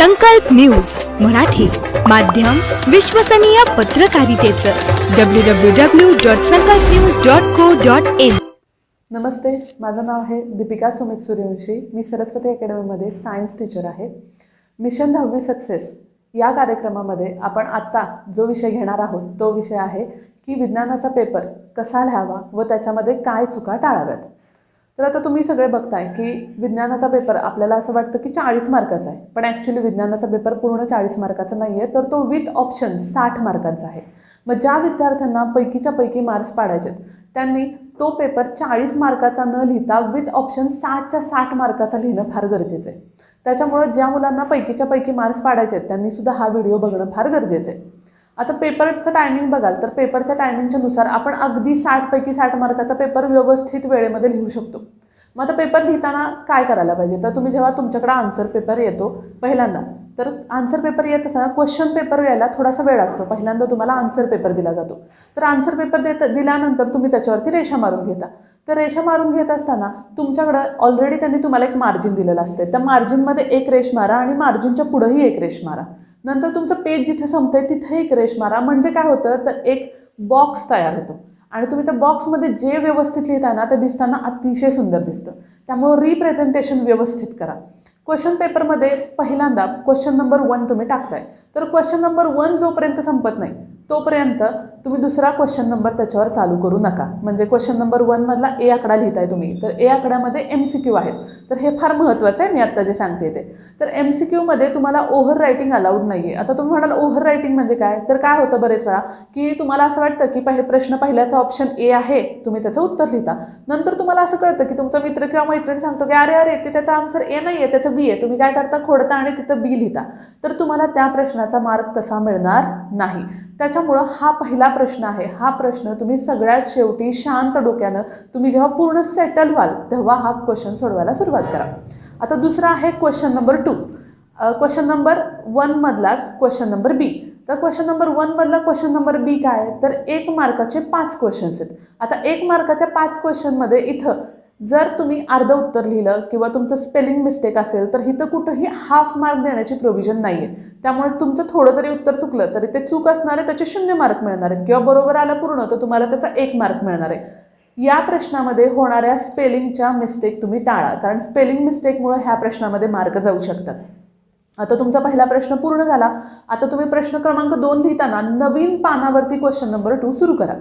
संकल्प न्यूज मराठी माध्यम विश्वसनीय पत्रकारितेचं. W W W dot Sankalp news dot co dot in नमस्ते माझं नाव आहे दीपिका सुमित सूर्यवंशी. मी सरस्वती अकॅडमीमध्ये सायन्स टीचर आहे. मिशन दहावी सक्सेस या कार्यक्रमामध्ये आपण आत्ता जो विषय घेणार आहोत तो विषय आहे की विज्ञानाचा पेपर कसा लिहावा व त्याच्यामध्ये काय चुका टाळाव्यात. तर आता तुम्ही सगळे बघताय की विज्ञानाचा पेपर आपल्याला असं वाटतं की चाळीस मार्काचा आहे. पण ॲक्च्युली विज्ञानाचा पेपर पूर्ण चाळीस मार्काचा नाही आहे तर तो विथ ऑप्शन साठ मार्कांचा आहे. मग ज्या विद्यार्थ्यांना पैकीच्या पैकी मार्क्स पाडायचे त्यांनी तो पेपर चाळीस मार्काचा न लिहिता विथ ऑप्शन साठच्या साठ मार्काचा लिहिणं फार गरजेचं आहे. त्याच्यामुळं ज्या मुलांना पैकीच्या पैकी मार्क्स पाडायचे आहेत त्यांनीसुद्धा हा व्हिडिओ बघणं फार गरजेचं आहे. आता पेपरचं टायमिंग बघाल तर पेपरच्या टायमिंगच्या नुसार आपण अगदी साठपैकी साठ मार्काचा पेपर व्यवस्थित वेळेमध्ये लिहू शकतो. मग आता पेपर लिहिताना काय करायला पाहिजे? तर तुम्ही जेव्हा तुमच्याकडे आन्सर पेपर येतो पहिल्यांदा तर आन्सर पेपर येत असताना क्वेश्चन पेपर यायला थोडासा वेळ असतो. पहिल्यांदा तुम्हाला आन्सर पेपर दिला जातो. तर आन्सर पेपर देत दिल्यानंतर तुम्ही त्याच्यावरती रेषा मारून घेता. तर रेषा मारून घेत असताना तुमच्याकडं ऑलरेडी त्यांनी तुम्हाला एक मार्जिन दिलेलं असते त्या मार्जिनमध्ये एक रेष मारा आणि मार्जिनच्या पुढंही एक रेष मारा. नंतर तुमचं पेज जिथे संपतंय तिथे एक रेश मारा. म्हणजे काय होतं तर एक बॉक्स तयार होतो. आणि तुम्ही त्या बॉक्समध्ये जे व्यवस्थित लिहिताय ना ते दिसताना अतिशय सुंदर दिसतं. त्यामुळं रिप्रेझेंटेशन व्यवस्थित करा. क्वेश्चन पेपरमध्ये पहिल्यांदा क्वेश्चन नंबर वन तुम्ही टाकताय. तर क्वेश्चन नंबर वन जोपर्यंत संपत नाही तोपर्यंत तुम्ही दुसरा क्वेश्चन नंबर त्याच्यावर चालू करू नका. म्हणजे क्वेश्चन नंबर वनमधला ए आकडा लिहिताय तुम्ही. तर ए आकड्यामध्ये एम सी क्यू आहेत. तर हे फार महत्त्वाचं आहे मी आत्ता जे सांगते ते. तर एम सी क्यूमध्ये तुम्हाला ओव्हर रायटिंग अलाउड नाही आहे आता तुम्ही म्हणाल ओव्हर रायटिंग म्हणजे काय? तर काय होतं बरेच वेळा? की तुम्हाला असं वाटतं की पहिले प्रश्न पहिल्याचा ऑप्शन ए आहे तुम्ही त्याचं उत्तर लिहिता. नंतर तुम्हाला असं कळतं की तुमचा मित्र किंवा मैत्रीण सांगतो की अरे अरे ते त्याचा आन्सर ए नाही आहे त्याचं बी आहे. तुम्ही काय करता? खोडता आणि तिथं बी लिहिता. तर तुम्हाला त्या प्रश्नाचा मार्क तसा मिळणार नाही. त्याच्यामुळं हा पहिला प्रश्न आहे. हा प्रश्न तुम्ही सगळ्यात शेवटी शांत डोक्यानं तुम्ही जेव्हा पूर्ण सेटल व्हाल तेव्हा हा क्वेश्चन सोडवायला सुरुवात करा. आता दुसरा आहे question number two question number वनमधलाच question number B तर क्वेश्चन नंबर वनमधला क्वेश्चन नंबर बी काय? तर एक मार्काचे पाच क्वेश्चन्स आहेत. आता एक मार्काच्या पाच क्वेश्चनमध्ये इथं जर तुम्ही अर्ध उत्तर लिहिलं किंवा तुमचं स्पेलिंग मिस्टेक असेल तर इथं कुठंही हाफ मार्क देण्याची प्रोव्हिजन नाही आहे त्यामुळे तुमचं थोडं जरी उत्तर चुकलं तरी ते चूक असणार आहे त्याचे शून्य मार्क मिळणार आहेत. किंवा बरोबर आलं पूर्ण तर तुम्हाला त्याचा एक मार्क मिळणार आहे. या प्रश्नामध्ये होणाऱ्या स्पेलिंगच्या मिस्टेक तुम्ही टाळा. कारण स्पेलिंग मिस्टेकमुळे ह्या प्रश्नामध्ये मार्क जाऊ शकतात. आता तुमचा पहिला प्रश्न पूर्ण झाला. आता तुम्ही प्रश्न क्रमांक दोन लिहिताना नवीन पानावरती क्वेश्चन नंबर टू सुरू करा.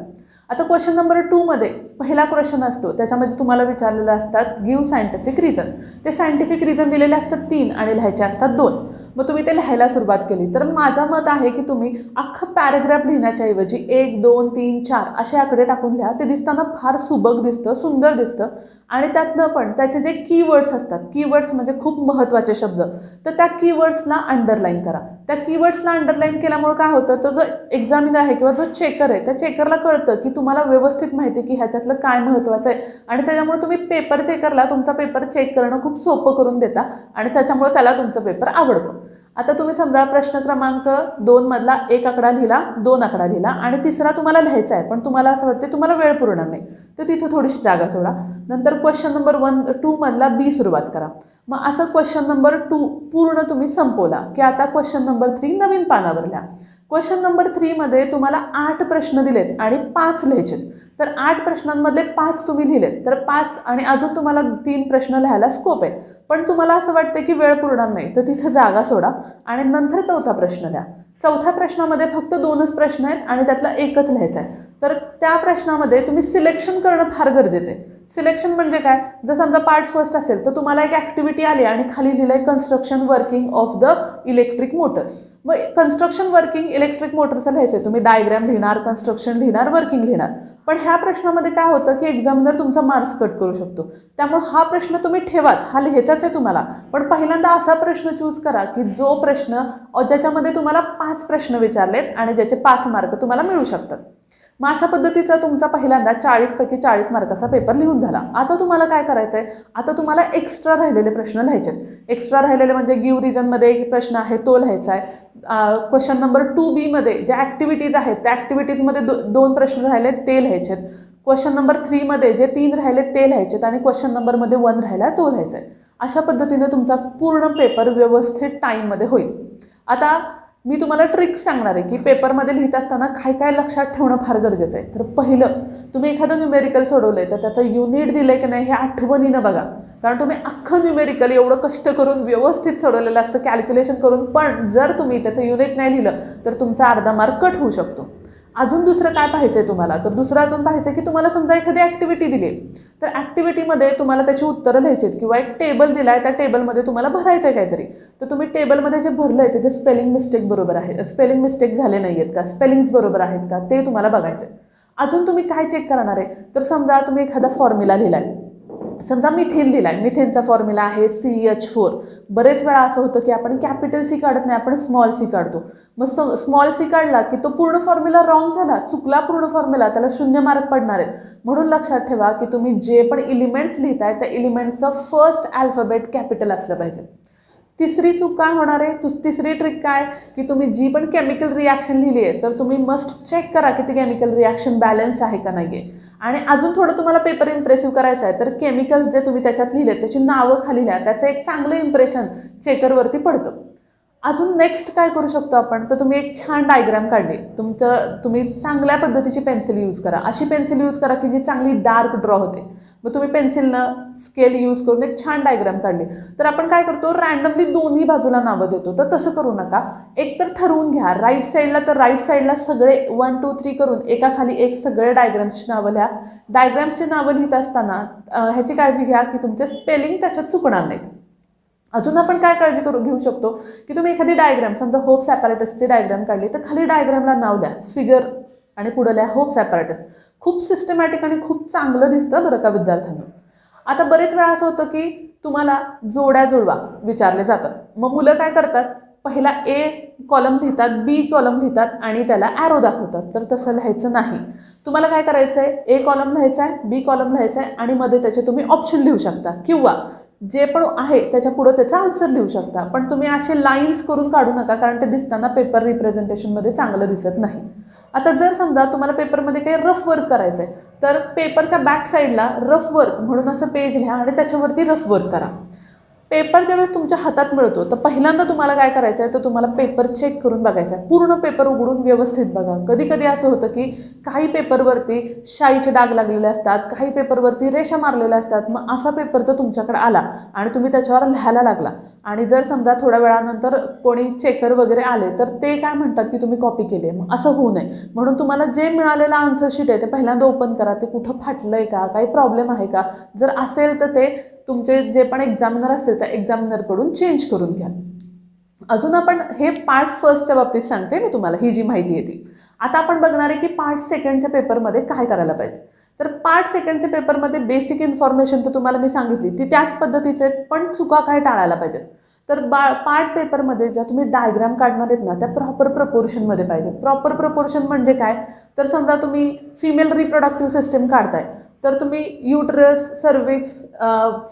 आता क्वेश्चन नंबर टूमध्ये पहिला क्वेश्चन असतो. त्याच्यामध्ये तुम्हाला विचारलेलं असतात गिव्ह सायंटिफिक रिझन ते सायंटिफिक रिझन दिलेले असतात तीन आणि लिहायचे असतात दोन. मग तुम्ही ते लिहायला सुरुवात केली. तर माझं मत आहे की तुम्ही अख्खं पॅरेग्राफ लिहिण्याच्या ऐवजी एक दोन तीन चार असे आकडे टाकून लिहा. ते दिसताना फार सुबक दिसतं सुंदर दिसतं. आणि त्यातनं पण त्याचे जे कीवर्ड्स असतात कीवर्ड्स म्हणजे खूप महत्त्वाचे शब्द. तर त्या कीवर्ड्सला अंडरलाईन करा. त्या कीवर्ड्सला अंडरलाईन केल्यामुळे काय होतं? तर जो एक्झामिनर आहे किंवा जो चेकर आहे त्या चेकरला कळतं की तुम्हाला व्यवस्थित माहिती की ह्याच्यात ह्याच्यातलं काय महत्त्वाचं आहे? आणि त्याच्यामुळे तुम्ही पेपर चेकरला तुमचा पेपर चेक करणं खूप सोपं करून देता आणि त्याच्यामुळे त्याला तुमचा पेपर आवडतो. आता तुम्ही समजा प्रश्न क्रमांक दोनमधला एक आकडा लिहिला दोन आकडा लिहिला आणि तिसरा तुम्हाला लिहायचा आहे पण तुम्हाला असं वाटतं तुम्हाला वेळ पुरणार नाही. तर तिथं थोडीशी जागा सोडा. नंतर क्वेश्चन नंबर वन टूमधला बी सुरुवात करा. मग असं क्वेश्चन नंबर टू पूर्ण तुम्ही संपवला की आता क्वेश्चन नंबर थ्री नवीन पानावर लिहा. क्वेश्चन नंबर थ्रीमध्ये तुम्हाला आठ प्रश्न दिलेत आणि पाच लिहायचेत. तर आठ प्रश्नांमधले पाच तुम्ही लिहिलेत. तर पाच आणि अजून तुम्हाला तीन प्रश्न लिहायला स्कोप आहे. पण तुम्हाला असं वाटतं की वेळ पुरणार नाही तर तिथं जागा सोडा आणि नंतर चौथा प्रश्न द्या चौथ्या प्रश्नामध्ये फक्त दोनच प्रश्न आहेत आणि त्यातला एकच लिहायचा आहे. तर त्या प्रश्नामध्ये तुम्ही सिलेक्शन करणं फार गरजेचं आहे. सिलेक्शन म्हणजे काय? जर समजा पार्ट फर्स्ट असेल तर तुम्हाला एक ॲक्टिव्हिटी आली आणि खाली लिहिलं आहे construction working of the electric motor मग कन्स्ट्रक्शन वर्किंग इलेक्ट्रिक मोटरचं लिहायचं आहे तुम्ही डायग्रॅम लिहिणार कन्स्ट्रक्शन लिहिणार वर्किंग लिहिणार. पण ह्या प्रश्नामध्ये काय होतं की एक्झामिनर तुमचा मार्क्स कट करू शकतो. त्यामुळे हा प्रश्न तुम्ही ठेवाच. हा लिहायचाच आहे तुम्हाला. पण पहिल्यांदा असा प्रश्न चूज करा की जो प्रश्न ज्याच्यामध्ये तुम्हाला पाच प्रश्न विचारलेत आणि ज्याचे पाच मार्क तुम्हाला मिळू शकतात. मग अशा पद्धतीचा तुमचा पहिल्यांदा चाळीसपैकी चाळीस मार्काचा पेपर लिहून झाला. आता तुम्हाला काय करायचं आहे आता तुम्हाला एक्स्ट्रा राहिलेले प्रश्न लिहायचे एक्स्ट्रा राहिलेले म्हणजे गिव रिजनमध्ये एक प्रश्न आहे तो लिहायचा आहे क्वेश्चन नंबर टू बीमध्ये ज्या ॲक्टिव्हिटीज आहेत त्या ॲक्टिव्हिटीजमध्ये दो दोन प्रश्न राहिले ते लिहायचे क्वेश्चन नंबर थ्रीमध्ये जे तीन राहिले ते लिहायचेत. आणि क्वेश्चन नंबरमध्ये वन राहिला तो लिहायचा आहे अशा पद्धतीने तुमचा पूर्ण पेपर व्यवस्थित टाईममध्ये होईल. आता मी तुम्हाला ट्रिक्स सांगणार आहे की पेपरमध्ये लिहित असताना काय काय लक्षात ठेवणं फार गरजेचं आहे. तर पहिलं तुम्ही एखादं न्यूमेरिकल सोडवलं आहे तर त्याचं युनिट दिलं आहे की नाही हे आठवणीनं बघा. कारण तुम्ही अख्खं न्यूमेरिकल एवढं कष्ट करून व्यवस्थित सोडवलेलं असतं कॅल्क्युलेशन करून पण जर तुम्ही त्याचं युनिट नाही लिहिलं तर तुमचा अर्धा मार्क कट होऊ शकतो. अजून दुसरं काय पाहायचं आहे तुम्हाला? तर दुसरं अजून पाहायचं आहे की तुम्हाला समजा एखादी ॲक्टिव्हिटी दिली आहे. तर ॲक्टिव्हिटीमध्ये तुम्हाला त्याची उत्तरं लिहायची आहेत किंवा एक टेबल दिला आहे त्या टेबलमध्ये तुम्हाला भरायचं आहे काहीतरी. तर तुम्ही टेबलमध्ये जे भरलं आहे त्याचे स्पेलिंग मिस्टेक बरोबर आहे स्पेलिंग मिस्टेक झाले नाही आहेत का? स्पेलिंग्स बरोबर आहेत का? ते तुम्हाला बघायचं आहे अजून तुम्ही काय चेक करणार आहे? तर समजा तुम्ही एखादा फॉर्म्युला लिहिला आहे समजा मिथेन लिहिला आहे मिथेनचा फॉर्म्युला आहे सी एच फोर बरेच वेळा असं होतं की आपण कॅपिटल सी काढत नाही आपण स्मॉल सी काढतो. मग स्मॉल सी काढला की तो पूर्ण फॉर्म्युला रॉंग झाला चुकला पूर्ण फॉर्म्युला त्याला शून्य मार्क पडणार आहेत. म्हणून लक्षात ठेवा की तुम्ही जे पण इलिमेंट्स लिहिताय त्या इलिमेंट्सचं फर्स्ट अल्फाबेट कॅपिटल असलं पाहिजे. तिसरी चूक काय होणार आहे? तुस तिसरी ट्रिक काय? की तुम्ही जी पण केमिकल रिॲक्शन लिहिली आहे तर तुम्ही मस्ट चेक करा की ती केमिकल रिॲक्शन बॅलन्स आहे का नाही आहे आणि अजून थोडं तुम्हाला पेपर इम्प्रेसिव्ह करायचं आहे तर केमिकल्स जे तुम्ही त्याच्यात लिहिले त्याची नावं खाली लिहा त्याचं एक चांगलं इम्प्रेशन चेकरवरती पडतं. अजून नेक्स्ट काय करू शकतो आपण? तर तुम्ही एक छान डायग्राम काढली. तुमचं तुम्ही चांगल्या पद्धतीची पेन्सिल यूज करा. अशी पेन्सिल यूज करा की जी चांगली डार्क ड्रॉ होते. मग तुम्ही पेन्सिलनं स्केल यूज करून एक छान डायग्राम काढली. तर आपण काय करतो रॅन्डमली दोन्ही बाजूला नावं देतो. तर तसं करू नका. एक तर ठरवून घ्या. राईट साईडला तर राईट साईडला सगळे वन टू थ्री करून एका खाली एक सगळे डायग्राम्सची नावं लिहा. डायग्राम्सची नावं लिहित असताना ह्याची काळजी घ्या की तुमचे स्पेलिंग त्याच्यात चुकणार नाहीत. अजून आपण काय काळजी करू घेऊ शकतो की तुम्ही एखादी डायग्राम समजा होप्स ॲपॅरेटसची डायग्राम काढली तर खाली डायग्रामला नाव द्या फिगर आणि पुढं लिहा होप्स ॲपॅरेटस खूप सिस्टमॅटिक आणि खूप चांगलं दिसतं बरं का विद्यार्थ्यांना. आता बरेच वेळा असं होतं की तुम्हाला जोड्या जुळवा विचारले जातात. मग मुलं काय करतात? पहिला ए कॉलम लिहितात बी कॉलम लिहितात आणि त्याला ॲरो दाखवतात. तर तसं लिहायचं नाही. तुम्हाला काय करायचं आहे ए कॉलम लिहायचा आहे बी कॉलम लिहायचा आहे आणि मध्ये त्याचे तुम्ही ऑप्शन लिहू शकता. किंवा जे पण आहे त्याच्या पुढं त्याचा आन्सर लिहू शकता. पण तुम्ही असे लाईन्स करून काढू नका कारण ते दिसताना पेपर रिप्रेझेंटेशनमध्ये चांगलं दिसत नाही. आता जर समजा तुम्हाला पेपरमध्ये काही रफ वर्क करायचं आहे तर पेपरच्या बॅक साईडला रफ वर्क म्हणून असं पेज लिहा आणि त्याच्यावरती रफ वर्क करा. पेपर ज्यावेळेस तुमच्या हातात मिळतो तर पहिल्यांदा तुम्हाला काय करायचं आहे तर तुम्हाला पेपर चेक करून बघायचा आहे पूर्ण पेपर उघडून व्यवस्थित बघा. कधी कधी असं होतं की काही पेपरवरती शाईचे डाग लागलेले असतात काही पेपरवरती रेषा मारलेल्या असतात मग असा पेपर जर तुमच्याकडे आला आणि तुम्ही त्याच्यावर लिहायला लागला आणि जर समजा थोड्या वेळानंतर कोणी चेकर वगैरे आले तर ते काय म्हणतात की तुम्ही कॉपी केली. मग असं होऊ नये. म्हणून तुम्हाला जे मिळालेलं आन्सरशीट आहे ते पहिल्यांदा ओपन करा. ते कुठं फाटलं आहे का? काही प्रॉब्लेम आहे का? जर असेल तर ते तुमचे जे पण एक्झामिनर असतील त्या एक्झामिनरकडून चेंज करून घ्या. अजून आपण हे पार्ट फर्स्टच्या बाबतीत सांगते मी तुम्हाला ही जी माहिती आहे ती. आता आपण बघणार आहे की पार्ट सेकंडच्या पेपरमध्ये काय करायला पाहिजे. तर पार्ट सेकंडच्या पेपरमध्ये बेसिक इन्फॉर्मेशन तर तुम्हाला मी सांगितली ती त्याच पद्धतीचे आहेत, पण चुका काय टाळायला पाहिजेत. तर बा पार्ट पेपरमध्ये ज्या तुम्ही डायग्राम काढणार आहेत ना त्या प्रॉपर प्रपोर्शनमध्ये पाहिजेत. प्रॉपर प्रपोर्शन म्हणजे काय? तर समजा तुम्ही फिमेल रिप्रोडक्टिव्ह सिस्टम काढताय. तर तुम्ही युट्रस सर्विक्स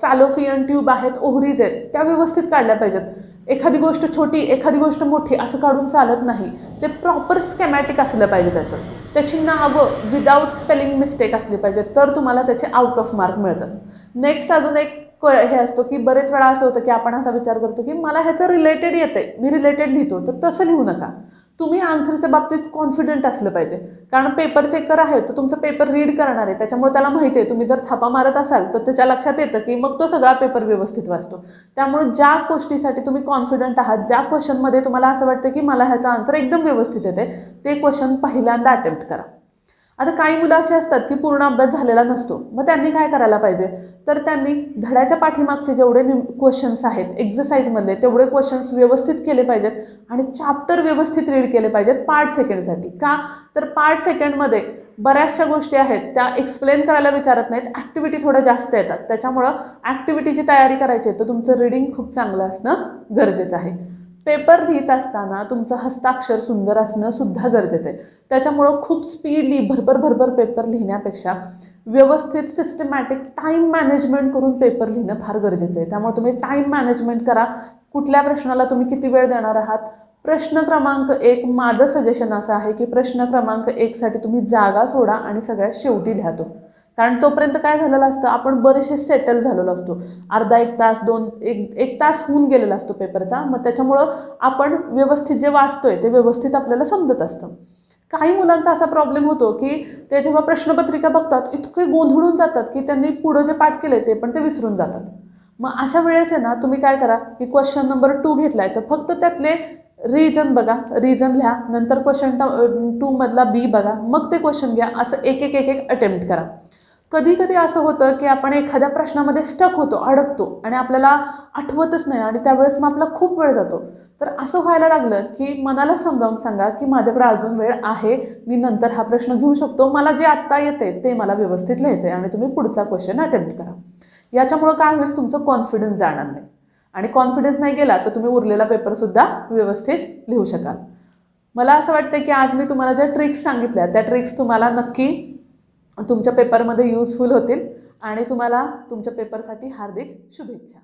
फॅलोफियन ट्यूब आहेत ओव्हरीज आहेत त्या व्यवस्थित काढल्या पाहिजेत. एखादी गोष्ट छोटी एखादी गोष्ट मोठी असं काढून चालत नाही. ते प्रॉपर स्केमॅटिक असलं पाहिजे त्याचं. त्याची नावं विदाऊट स्पेलिंग मिस्टेक असली पाहिजे तर तुम्हाला त्याचे आउट ऑफ मार्क मिळतात. नेक्स्ट अजून एक क- हे असतो की बरेच वेळा असं होतं की आपण असा विचार करतो की मला ह्याचं रिलेटेड येतंय. मी रिलेटेड लिहितो तर तसं लिहू नका. तुम्ही आन्सरच्या बाबतीत कॉन्फिडंट असलं पाहिजे. कारण पेपर चेकर आहे तर तुमचं पेपर रीड करणार आहे. त्याच्यामुळे त्याला माहिती आहे तुम्ही जर थापा मारत असाल तर त्याच्या लक्षात येतं की मग तो सगळा पेपर व्यवस्थित वाचतो. त्यामुळे ज्या गोष्टीसाठी तुम्ही कॉन्फिडंट आहात ज्या क्वेश्चनमध्ये तुम्हाला असं वाटतं की मला ह्याचा आन्सर एकदम व्यवस्थित येते ते क्वेश्चन पहिल्यांदा अटेम्प्ट करा. आता काही मुलं अशी असतात की पूर्ण अभ्यास झालेला नसतो. मग त्यांनी काय करायला पाहिजे? तर त्यांनी धड्याच्या पाठीमागचे जेवढे क्वेश्चन्स आहेत एक्झरसाईजमधले तेवढे क्वेश्चन्स व्यवस्थित केले पाहिजेत आणि चॅप्टर व्यवस्थित रीड केले पाहिजेत पार्ट सेकंडसाठी. का? तर पार्ट सेकंडमध्ये बऱ्याचशा गोष्टी आहेत त्या एक्सप्लेन करायला विचारत नाहीत. ॲक्टिव्हिटी थोड्या जास्त येतात. त्याच्यामुळं ॲक्टिव्हिटीची तयारी करायची आहे तर तुमचं रीडिंग खूप चांगलं असणं गरजेचं आहे. पेपर लिहित असताना तुमचं हस्ताक्षर सुंदर असणं सुद्धा गरजेचं आहे. त्याच्यामुळं खूप स्पीडली भरभर भरभर पेपर लिहिण्यापेक्षा व्यवस्थित सिस्टमॅटिक टाईम मॅनेजमेंट करून पेपर लिहिणं फार गरजेचं आहे. त्यामुळे तुम्ही टाईम मॅनेजमेंट करा. कुठल्या प्रश्नाला तुम्ही किती वेळ देणार आहात? प्रश्न क्रमांक एक माझं सजेशन असं आहे की प्रश्न क्रमांक एकसाठी तुम्ही जागा सोडा आणि सगळ्यात शेवटी लिहा तो. कारण तोपर्यंत काय झालेलं असतं आपण बरेचसे सेटल झालेलो असतो. अर्धा एक तास दोन एक एक तास होऊन गेलेला असतो पेपरचा मग त्याच्यामुळं आपण व्यवस्थित जे वाचतोय ते व्यवस्थित आपल्याला समजत असतं. काही मुलांचा असा प्रॉब्लेम होतो की ते जेव्हा प्रश्नपत्रिका बघतात इतके गोंधळून जातात की त्यांनी पुढं जे पाठ केले ते पण ते विसरून जातात. मग अशा वेळेस आहे ना तुम्ही काय करा की क्वेश्चन नंबर टू घेतलाय तर फक्त त्यातले रिजन बघा. रिजन लिहा नंतर क्वेश्चन टू मधला बी बघा. मग ते क्वेश्चन घ्या. असं एक एक एक एक अटेम्प्ट करा. कधी कधी असं होतं की आपण एखाद्या प्रश्नामध्ये स्टक होतो अडकतो आणि आपल्याला आठवतच नाही आणि त्यावेळेस मग आपला खूप वेळ जातो. तर असं व्हायला लागलं की मनाला समजावून सांगा की माझ्याकडे अजून वेळ आहे मी नंतर हा प्रश्न घेऊ शकतो मला जे आत्ता येते ते मला व्यवस्थित लिहायचं आहे आणि तुम्ही पुढचा क्वेश्चन अटेम्प्ट करा. याच्यामुळं काय होईल? तुमचं कॉन्फिडन्स जाणार नाही. आणि कॉन्फिडन्स नाही गेला तर तुम्ही उरलेला पेपरसुद्धा व्यवस्थित लिहू शकाल. मला असं वाटतं की आज मी तुम्हाला ज्या ट्रिक्स सांगितल्या त्या ट्रिक्स तुम्हाला नक्की तुमच्या पेपरमध्ये यूजफुल होतील आणि तुम्हाला तुमच्या पेपरसाठी हार्दिक शुभेच्छा.